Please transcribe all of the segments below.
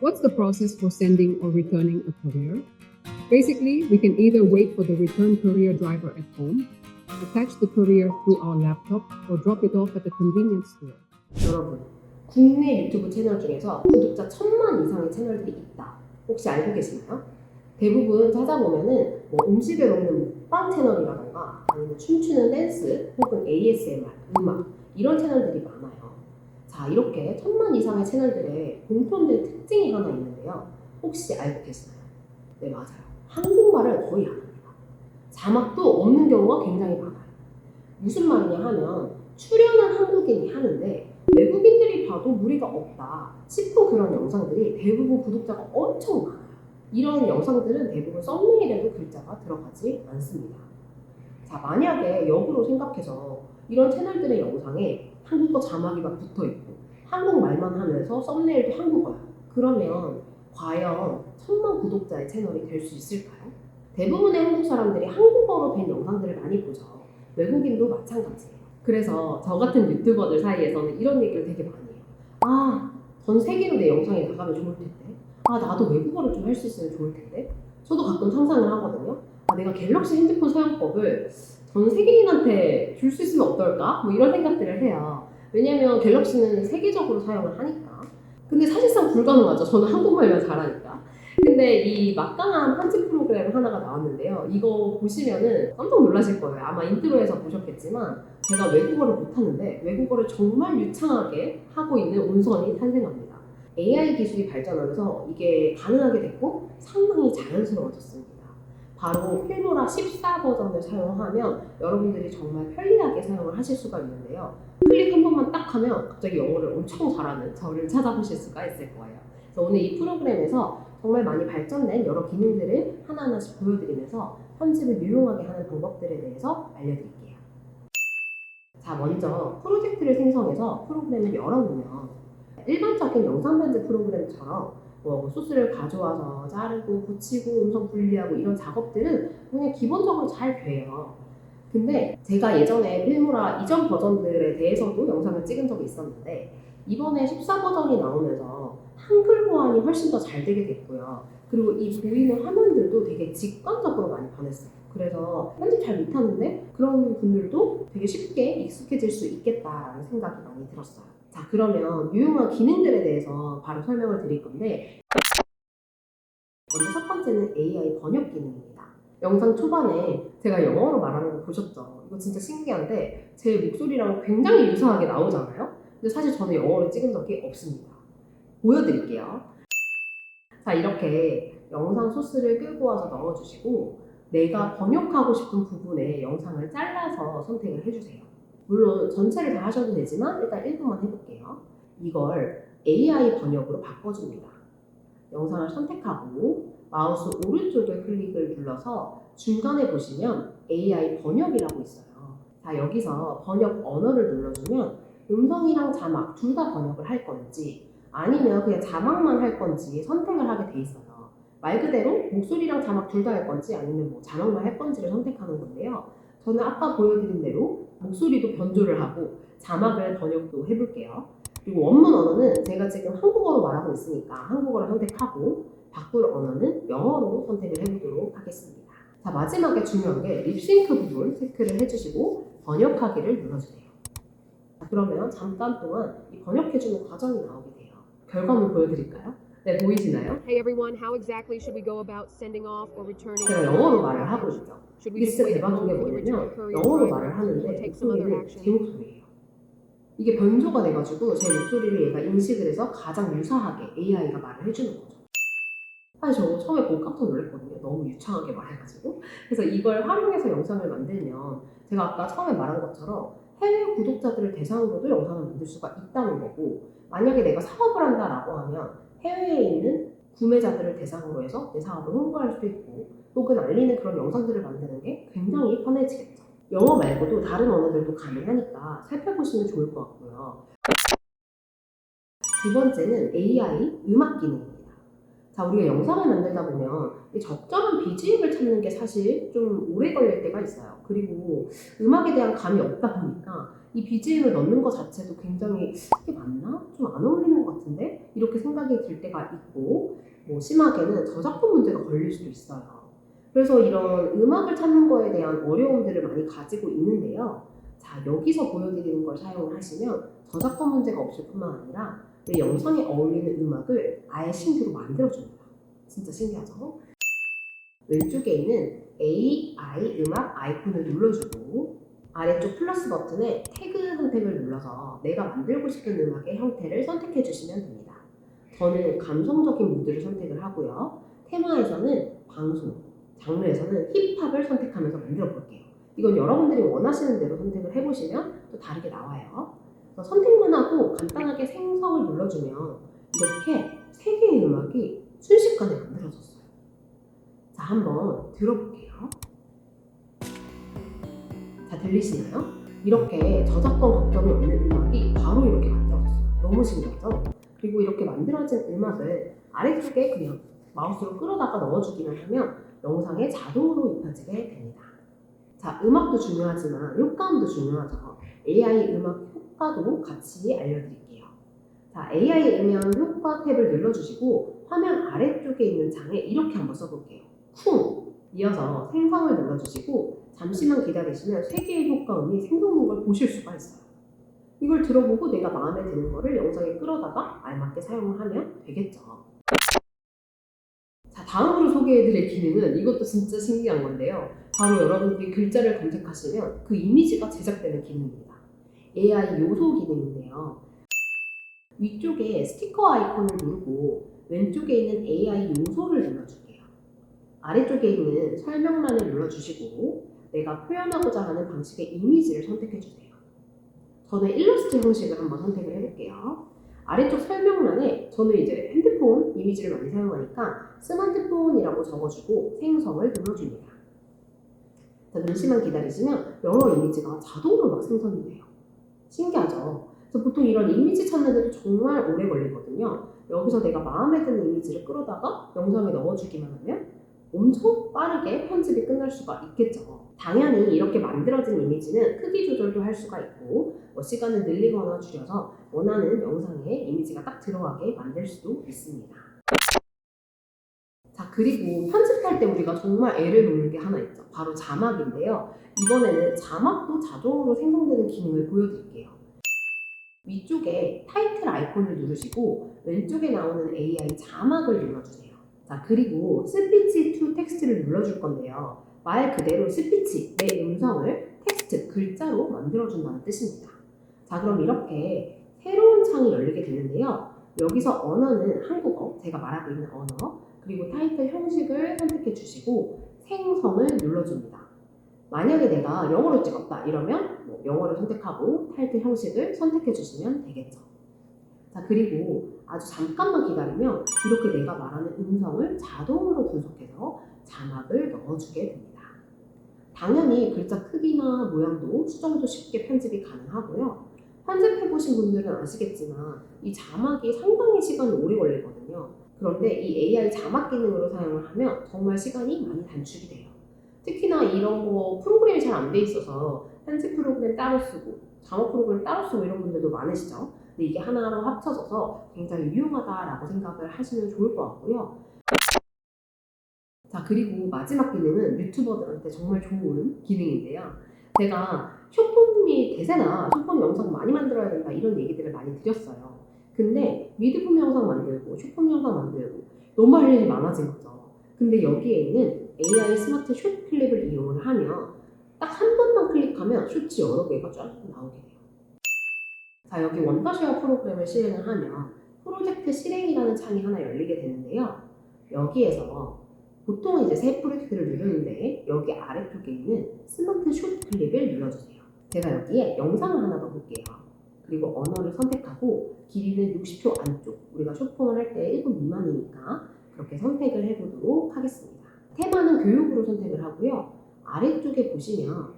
What's the process for sending or returning a courier? Basically, we can either wait for the return courier driver at home, attach the courier through our laptop, or drop it off at the convenience store. 여러분, 국내 유튜브 채널 중에서 구독자 천만 이상의 채널들이 있다. 혹시 알고 계시나요? 대부분 찾아보면은 뭐 음식을 먹는 먹방 채널이라던가 아니면 춤추는 댄스 혹은 ASMR, 음악 이런 채널들이 많아요. 자, 이렇게 천만 이상의 채널들의 공통된 특징이 하나 있는데요. 혹시 알고 계시나요? 네, 맞아요. 한국말을 거의 안 합니다. 자막도 없는 경우가 굉장히 많아요. 무슨 말이냐 하면 출연은 한국인이 하는데 외국인들이 봐도 무리가 없다 싶은 그런 영상들이 대부분 구독자가 엄청 많아요. 이런 영상들은 대부분 썸네일에도 글자가 들어가지 않습니다. 자, 만약에 역으로 생각해서 이런 채널들의 영상에 한국어 자막이 막 붙어 있고 한국말만 하면서 썸네일도 한국어야. 그러면 과연 천만 구독자의 채널이 될 수 있을까요? 대부분의 한국 사람들이 한국어로 된 영상들을 많이 보죠. 외국인도 마찬가지예요. 그래서 저 같은 유튜버들 사이에서는 이런 얘기를 되게 많이 해요. 아, 전 세계로 내 영상이 나가면 좋을 텐데. 아, 나도 외국어를 좀 할 수 있으면 좋을 텐데. 저도 가끔 상상을 하거든요. 아, 내가 갤럭시 핸드폰 사용법을 전 세계인한테 줄 수 있으면 어떨까? 뭐 이런 생각들을 해요. 왜냐면 갤럭시는 세계적으로 사용을 하니까. 근데 사실상 불가능하죠. 저는 한국말만 잘하니까. 근데 이 막강한 편집 프로그램 하나가 나왔는데요. 이거 보시면은 깜짝 놀라실 거예요. 아마 인트로에서 보셨겠지만 제가 외국어를 못하는데 외국어를 정말 유창하게 하고 있는 온선이 탄생합니다. AI 기술이 발전하면서 이게 가능하게 됐고 상당히 자연스러워졌습니다. 바로 필모라 14 버전을 사용하면 여러분들이 정말 편리하게 사용을 하실 수가 있는데요. 클릭 한 번만 딱 하면 갑자기 영어를 엄청 잘하는 저를 찾아보실 수가 있을 거예요. 그래서 오늘 이 프로그램에서 정말 많이 발전된 여러 기능들을 하나하나씩 보여드리면서 편집을 유용하게 하는 방법들에 대해서 알려드릴게요. 자, 먼저 프로젝트를 생성해서 프로그램을 열어보면 일반적인 영상 편집 프로그램처럼 뭐 소스를 가져와서 자르고 붙이고 음성 분리하고 이런 작업들은 그냥 기본적으로 잘 돼요. 근데 제가 예전에 필모라 이전 버전들에 대해서도 영상을 찍은 적이 있었는데 이번에 14 버전이 나오면서 한글 보안이 훨씬 더 잘 되게 됐고요. 그리고 이 보이는 화면들도 되게 직관적으로 많이 변했어요. 그래서 편집 잘 못하는데 그런 분들도 되게 쉽게 익숙해질 수 있겠다라는 생각이 많이 들었어요. 자, 그러면 유용한 기능들에 대해서 바로 설명을 드릴 건데 먼저 첫 번째는 AI 번역 기능입니다. 영상 초반에 제가 영어로 말하는 거 보셨죠? 이거 진짜 신기한데 제 목소리랑 굉장히 유사하게 나오잖아요? 근데 사실 저는 영어를 찍은 적이 없습니다. 보여드릴게요. 자, 이렇게 영상 소스를 끌고 와서 넣어주시고 내가 번역하고 싶은 부분에 영상을 잘라서 선택을 해주세요. 물론 전체를 다 하셔도 되지만 일단 1분만 해볼게요. 이걸 AI 번역으로 바꿔줍니다. 영상을 선택하고 마우스 오른쪽을 클릭을 눌러서 중간에 보시면 AI 번역이라고 있어요. 자, 여기서 번역 언어를 눌러주면 음성이랑 자막 둘 다 번역을 할 건지 아니면 그냥 자막만 할 건지 선택을 하게 돼 있어요. 말 그대로 목소리랑 자막 둘 다 할 건지 아니면 뭐 자막만 할 건지를 선택하는 건데요. 저는 아까 보여드린 대로 목소리도 변조를 하고 자막을 번역도 해볼게요. 그리고 원문 언어는 제가 지금 한국어로 말하고 있으니까 한국어를 선택하고 바꿀 언어는 영어로 선택을 해보도록 하겠습니다. 자 마지막에 중요한 게 립싱크 부분 체크를 해주시고 번역하기를 눌러주세요. 자, 그러면 잠깐 동안 이 번역해주는 과정이 나오게 돼요. 결과물 보여드릴까요? 네 보이시나요? Hey everyone, how exactly should we go about sending off or returning? 제가 영어로? 말을 하고 있죠. Should we 이게 just 진짜 wait a 대박인 게 moment for the return 뭐냐면 courier 영어로 말을 or 하는데 take some other 목소리는 action? 목소리예요. 이게 변조가 돼가지고 제 목소리를 얘가 인식을 해서 가장 유사하게 AI가 말을 해주는 거죠. 사실 저 처음에 보고 깜짝 놀랐거든요. 너무 유창하게 말해가지고. 그래서 이걸 활용해서 영상을 만들면 제가 아까 처음에 말한 것처럼 해외 구독자들을 대상으로도 영상을 만들 수가 있다는 거고 만약에 내가 사업을 한다라고 하면 해외에 있는 구매자들을 대상으로 해서 내 사업을 홍보할 수도 있고 혹은 알리는 그런 영상들을 만드는 게 굉장히 편해지겠죠. 영어 말고도 다른 언어들도 가능하니까 살펴보시면 좋을 것 같고요. 두 번째는 AI 음악 기능입니다. 자, 자, 우리가 영상을 만들다 보면 이 적절한 BGM을 찾는 게 사실 좀 오래 걸릴 때가 있어요. 그리고 음악에 대한 감이 없다 보니까 이 BGM을 넣는 것 자체도 굉장히 이게 맞나? 좀 안 어울리는 것 같은데? 이렇게 생각이 들 때가 있고 뭐 심하게는 저작권 문제가 걸릴 수도 있어요. 그래서 이런 음악을 찾는 거에 대한 어려움들을 많이 가지고 있는데요. 자, 여기서 보여드리는 걸 사용을 하시면 저작권 문제가 없을 뿐만 아니라 내 영상에 어울리는 음악을 아예 신규로 만들어줍니다. 진짜 신기하죠? 왼쪽에 있는 AI 음악 아이콘을 눌러주고 아래쪽 플러스 버튼에 태그 선택을 눌러서 내가 만들고 싶은 음악의 형태를 선택해 주시면 됩니다. 저는 감성적인 무드를 선택을 하고요. 테마에서는 방송, 장르에서는 힙합을 선택하면서 만들어 볼게요. 이건 여러분들이 원하시는 대로 선택을 해보시면 또 다르게 나와요. 선택만 하고 간단하게 생성을 눌러주면 이렇게 세 개의 음악이 순식간에 만들어졌어요. 자, 한번 들어볼게요. 자, 들리시나요? 이렇게 저작권 걱정이 없는 음악이 바로 이렇게 만들어졌어요. 너무 신기하죠? 그리고 이렇게 만들어진 음악을 아래쪽에 그냥 마우스로 끌어다가 넣어주기만 하면 영상에 자동으로 입혀지게 됩니다. 자, 음악도 중요하지만 효과음도 중요하죠. AI 음악 효과도 같이 알려드릴게요. 자, AI 음향 효과 탭을 눌러주시고 화면 아래쪽에 있는 창에 이렇게 한번 써볼게요. 쿵! 이어서 생성을 눌러주시고 잠시만 기다리시면 세 개의 효과음이 생성된 걸 보실 수가 있어요. 이걸 들어보고 내가 마음에 드는 거를 영상에 끌어다가 알맞게 사용을 하면 되겠죠. 자, 다음으로 소개해드릴 기능은 이것도 진짜 신기한 건데요. 바로 여러분들이 글자를 검색하시면 그 이미지가 제작되는 기능입니다. AI 요소 기능인데요. 위쪽에 스티커 아이콘을 누르고 왼쪽에 있는 AI 요소를 눌러줄게요. 아래쪽에 있는 설명란을 눌러주시고 내가 표현하고자 하는 방식의 이미지를 선택해주세요. 저는 일러스트 형식을 한번 선택을 해볼게요. 아래쪽 설명란에 저는 이제 핸드폰 이미지를 많이 사용하니까 스마트폰이라고 적어주고 생성을 눌러줍니다. 자, 잠시만 기다리시면 여러 이미지가 자동으로 막 생성이 돼요. 신기하죠? 그래서 보통 이런 이미지 찾는 데도 정말 오래 걸리거든요. 여기서 내가 마음에 드는 이미지를 끌어다가 영상에 넣어주기만 하면 엄청 빠르게 편집이 끝날 수가 있겠죠. 당연히 이렇게 만들어진 이미지는 크기 조절도 할 수가 있고 뭐 시간을 늘리거나 줄여서 원하는 영상에 이미지가 딱 들어가게 만들 수도 있습니다. 자 그리고 편집할 때 우리가 정말 애를 놓는 게 하나 있죠. 바로 자막인데요. 이번에는 자막도 자동으로 생성되는 기능을 보여드릴게요. 위쪽에 타이틀 아이콘을 누르시고 왼쪽에 나오는 AI 자막을 눌러주세요. 자 그리고 스피치 투 텍스트를 눌러줄 건데요. 말 그대로 스피치, 내 음성을 텍스트, 글자로 만들어준다는 뜻입니다. 자 그럼 이렇게 새로운 창이 열리게 되는데요. 여기서 언어는 한국어, 제가 말하고 있는 언어, 그리고 타이틀 형식을 선택해 주시고 생성을 눌러줍니다. 만약에 내가 영어로 찍었다 이러면 뭐 영어를 선택하고 타이틀 형식을 선택해 주시면 되겠죠. 자 그리고 아주 잠깐만 기다리면 이렇게 내가 말하는 음성을 자동으로 분석해서 자막을 넣어주게 됩니다. 당연히 글자 크기나 모양도 수정도 쉽게 편집이 가능하고요. 편집해보신 분들은 아시겠지만 이 자막이 상당히 시간이 오래 걸리거든요. 그런데 이 AI 자막 기능으로 사용을 하면 정말 시간이 많이 단축이 돼요. 특히나 이런 거 프로그램이 잘 안 돼 있어서 편집 프로그램 따로 쓰고 자막 프로그램 따로 쓰고 이런 분들도 많으시죠. 근데 이게 하나로 합쳐져서 굉장히 유용하다라고 생각을 하시면 좋을 것 같고요. 자 그리고 마지막 기능은 유튜버들한테 정말 좋은 기능인데요. 제가 쇼폼이 대세나 쇼폼 영상 많이 만들어야 된다 이런 얘기들을 많이 드렸어요. 근데 미드폼 영상 만들고 쇼폼 영상 만들고 너무 할 일이 많아진 거죠. 근데 여기에 있는 AI 스마트 숏 클립을 이용을 하면 딱 한 번만 클릭하면 쇼츠 여러 개가 쫙 나오게 돼요. 자 여기 원더쉐어 프로그램을 실행을 하면 프로젝트 실행이라는 창이 하나 열리게 되는데요. 여기에서 보통은 이제 새 프로젝트를 누르는데 여기 아래쪽에 있는 스마트 숏 클립을 눌러주세요. 제가 여기에 영상을 하나 넣어볼게요. 그리고 언어를 선택하고 길이는 60초 안쪽. 우리가 쇼폼을 할 때 1분 미만이니까 그렇게 선택을 해보도록 하겠습니다. 테마는 교육으로 선택을 하고요. 아래쪽에 보시면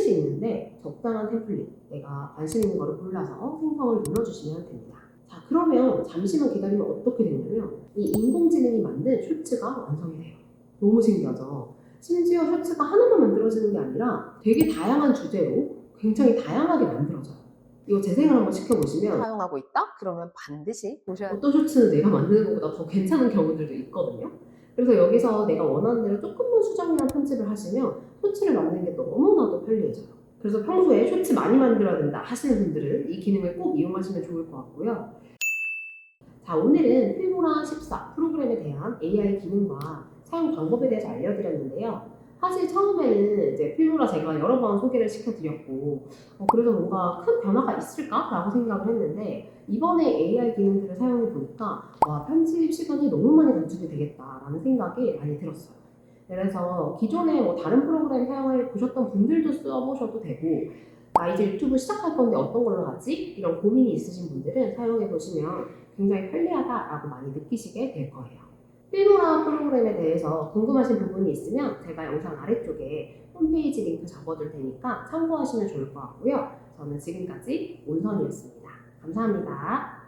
템플릿이 있는데 적당한 템플릿, 내가 관심 있는 거를 골라서 생성을 눌러주시면 됩니다. 자, 그러면 잠시만 기다리면 어떻게 되냐면 이 인공지능이 만든 쇼츠가 완성이 돼요. 너무 신기하죠? 심지어 쇼츠가 하나만 만들어지는 게 아니라 되게 다양한 주제로 굉장히 다양하게 만들어져요. 이거 재생을 한번 시켜보시면 사용하고 있다? 그러면 반드시 보셔야 어떤 쇼츠는 내가 만드는 것보다 더 괜찮은 경우들도 있거든요. 그래서 여기서 내가 원하는 대로 조금만 수정이랑 편집을 하시면 쇼츠를 만드는 게 너무나도 편리해져요. 그래서 평소에 쇼츠 많이 만들어야 된다 하시는 분들은 이 기능을 꼭 이용하시면 좋을 것 같고요. 자, 오늘은 필모라 14 프로그램에 대한 AI 기능과 사용 방법에 대해서 알려드렸는데요. 사실 처음에는 이제 필모라 제가 여러 번 소개를 시켜드렸고, 어, 그래서 뭔가 큰 변화가 있을까라고 생각을 했는데, 이번에 AI 기능들을 사용해 보니까 와 편집 시간이 너무 많이 단축이 되겠다라는 생각이 많이 들었어요. 그래서 기존에 뭐 다른 프로그램 사용해 보셨던 분들도 써보셔도 되고 나 이제 유튜브 시작할 건데 어떤 걸로 하지? 이런 고민이 있으신 분들은 사용해 보시면 굉장히 편리하다라고 많이 느끼시게 될 거예요. 필모라 프로그램에 대해서 궁금하신 부분이 있으면 제가 영상 아래쪽에 홈페이지 링크 적어둘 테니까 참고하시면 좋을 것 같고요. 저는 지금까지 온선이었습니다. 감사합니다.